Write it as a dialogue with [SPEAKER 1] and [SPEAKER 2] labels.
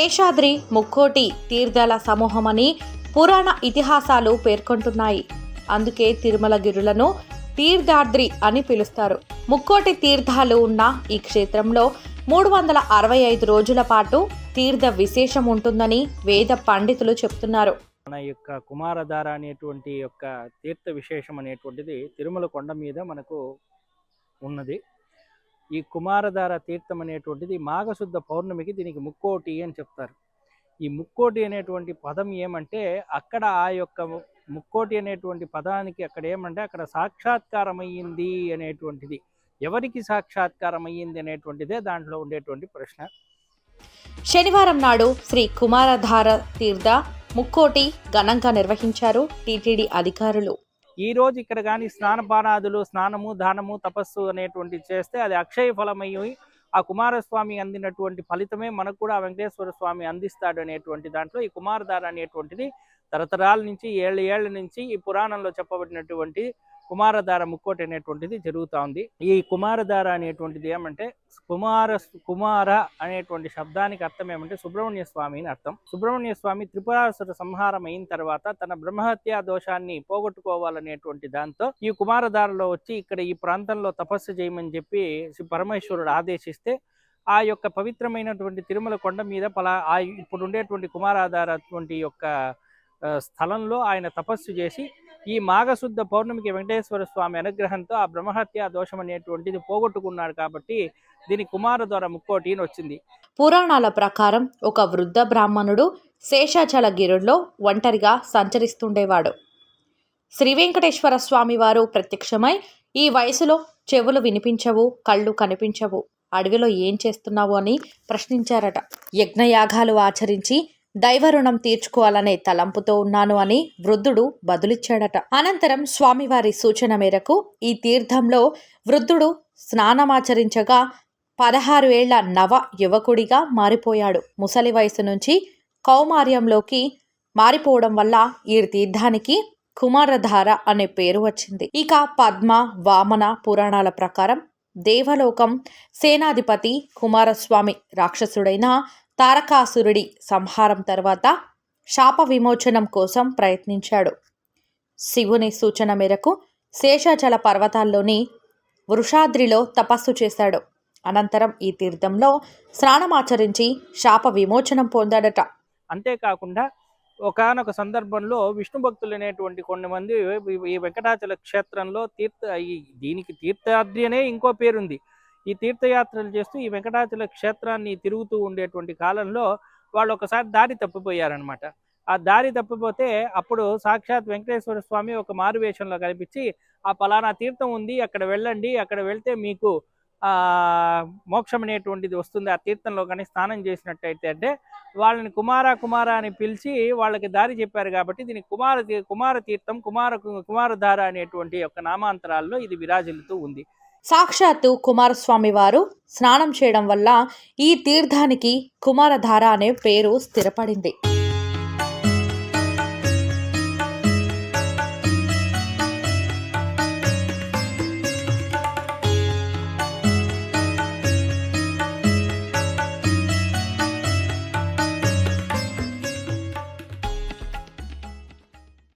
[SPEAKER 1] శేషాద్రి ముక్కోటి తీర్థాల సమూహమని పురాణ ఇతిహాసాలు పేర్కొంటున్నాయి. అందుకే తిరుమల గిరులను తీర్థాద్రి అని పిలుస్తారు. ముక్కోటి తీర్థాలు ఉన్న ఈ క్షేత్రంలో మూడు వందల అరవై ఐదు రోజుల పాటు తీర్థ విశేషం ఉంటుందని వేద పండితులు చెప్తున్నారు.
[SPEAKER 2] మన యొక్క కుమారధార అనేటువంటి యొక్క తీర్థ విశేషం అనేటువంటిది తిరుమల కొండ మీద మనకు ఉన్నది. ఈ కుమారధార తీర్థం అనేటువంటిది మాఘశుద్ధ పౌర్ణమికి దీనికి ముక్కోటి అని చెప్తారు. ఈ ముక్కోటి అనేటువంటి పదం ఏమంటే అక్కడ ఆ యొక్క ముక్కోటి అనేటువంటి పదానికి అక్కడ ఏమంటే అక్కడ సాక్షాత్కారమయ్యింది అనేటువంటిది. ఎవరికి సాక్షాత్కారం అయ్యింది అనేటువంటిదే దాంట్లో ఉండేటువంటి ప్రశ్న.
[SPEAKER 1] శనివారం నాడు శ్రీ కుమారధార తీర్థ ముక్కోటి ఘనంగా నిర్వహించారు టీటీడీ అధికారులు.
[SPEAKER 2] ఈ రోజు ఇక్కడ కానీ స్నానపానాదులు స్నానము దానము తపస్సు అనేటువంటి చేస్తే అది అక్షయ ఫలమయ్యి ఆ కుమారస్వామి అందినటువంటి ఫలితమే మనకు కూడా ఆ వెంకటేశ్వర స్వామి అందిస్తాడు అనేటువంటి దాంట్లో ఈ కుమారధార అనేటువంటిది తరతరాల నుంచి ఏళ్ళ ఏళ్ళ నుంచి ఈ పురాణంలో చెప్పబడినటువంటి కుమారధార ముక్కోటి అనేటువంటిది జరుగుతూ ఉంది. ఈ కుమారధార అనేటువంటిది ఏమంటే కుమార కుమార అనేటువంటి శబ్దానికి అర్థం ఏమంటే సుబ్రహ్మణ్య స్వామి అని అర్థం. సుబ్రహ్మణ్య స్వామి త్రిపురాసుర సంహారం అయిన తర్వాత తన బ్రహ్మహత్యా దోషాన్ని పోగొట్టుకోవాలనేటువంటి దాంతో ఈ కుమారధారలో వచ్చి ఇక్కడ ఈ ప్రాంతంలో తపస్సు చేయమని చెప్పి శ్రీ పరమేశ్వరుడు ఆదేశిస్తే ఆ యొక్క పవిత్రమైనటువంటి తిరుమల కొండ మీద పలా ఆ ఇప్పుడు ఉండేటువంటి కుమారాధార అటువంటి యొక్క స్థలంలో ఆయన తపస్సు చేసి ఈ మాఘశుద్ధ పౌర్ణమికి వెంకటేశ్వర స్వామి అనుగ్రహంతో ఆ బ్రహ్మహత్య దోషం అనేటువంటిది పోగొట్టుకున్నాడు కాబట్టి దీని కుమార ద్వారా ముక్కోటి వచ్చింది.
[SPEAKER 1] పురాణాల ప్రకారం ఒక వృద్ధ బ్రాహ్మణుడు శేషాచల గిరుడిలో ఒంటరిగా సంచరిస్తుండేవాడు. శ్రీ వెంకటేశ్వర స్వామి వారు ప్రత్యక్షమై ఈ వయసులో చెవులు వినిపించవు కళ్ళు కనిపించవు అడవిలో ఏం చేస్తున్నావు? అని ప్రశ్నించారట. యజ్ఞయాగాలు ఆచరించి దైవ రుణం తీర్చుకోవాలనే తలంపుతో ఉన్నాను అని వృద్ధుడు బదులిచ్చాడట. అనంతరం స్వామివారి సూచన మేరకు ఈ తీర్థంలో వృద్ధుడు స్నానమాచరించగా పదహారు ఏళ్ళ నవ యువకుడిగా మారిపోయాడు. ముసలి వయసు నుంచి కౌమార్యంలోకి మారిపోవడం వల్ల ఈ తీర్థానికి కుమారధార అనే పేరు వచ్చింది. ఇక పద్మ వామన పురాణాల ప్రకారం దేవలోకం సేనాధిపతి కుమారస్వామి రాక్షసుడైన తారకాసురుడి సంహారం తర్వాత శాప విమోచనం కోసం ప్రయత్నించాడు. శివుని సూచన మేరకు శేషాచల పర్వతాల్లోని వృషాద్రిలో తపస్సు చేశాడు. అనంతరం ఈ తీర్థంలో స్నానమాచరించి శాప విమోచనం పొందాడట.
[SPEAKER 2] అంతేకాకుండా ఒకానొక సందర్భంలో విష్ణు భక్తులు అనేటువంటి కొన్ని మంది ఈ- వెంకటాచల క్షేత్రంలో తీర్థ ఈ దీనికి తీర్థాద్రి అనే ఇంకో పేరుంది. ఈ తీర్థయాత్రలు చేస్తూ ఈ వెంకటాచల క్షేత్రాన్ని తిరుగుతూ ఉండేటువంటి కాలంలో వాళ్ళు ఒకసారి దారి తప్పిపోయారనమాట ఆ దారి తప్పిపోతే అప్పుడు సాక్షాత్ వెంకటేశ్వర స్వామి ఒక మారువేషంలో కనిపించి ఆ పలానా తీర్థం ఉంది అక్కడ వెళ్ళండి అక్కడ వెళ్తే మీకు మోక్షం అనేటువంటిది వస్తుంది ఆ తీర్థంలో కానీ స్నానం చేసినట్టయితే అంటే వాళ్ళని కుమార కుమార అని పిలిచి వాళ్ళకి దారి చెప్పారు కాబట్టి దీని కుమార కుమార తీర్థం కుమార కుమారధార అనేటువంటి యొక్క నామాంతరాల్లో ఇది విరాజిల్లుతూ ఉంది.
[SPEAKER 1] సాక్షాత్తు కుమారస్వామి వారు స్నానం చేయడం వల్ల ఈ తీర్థానికి కుమారధార అనే పేరు స్థిరపడింది.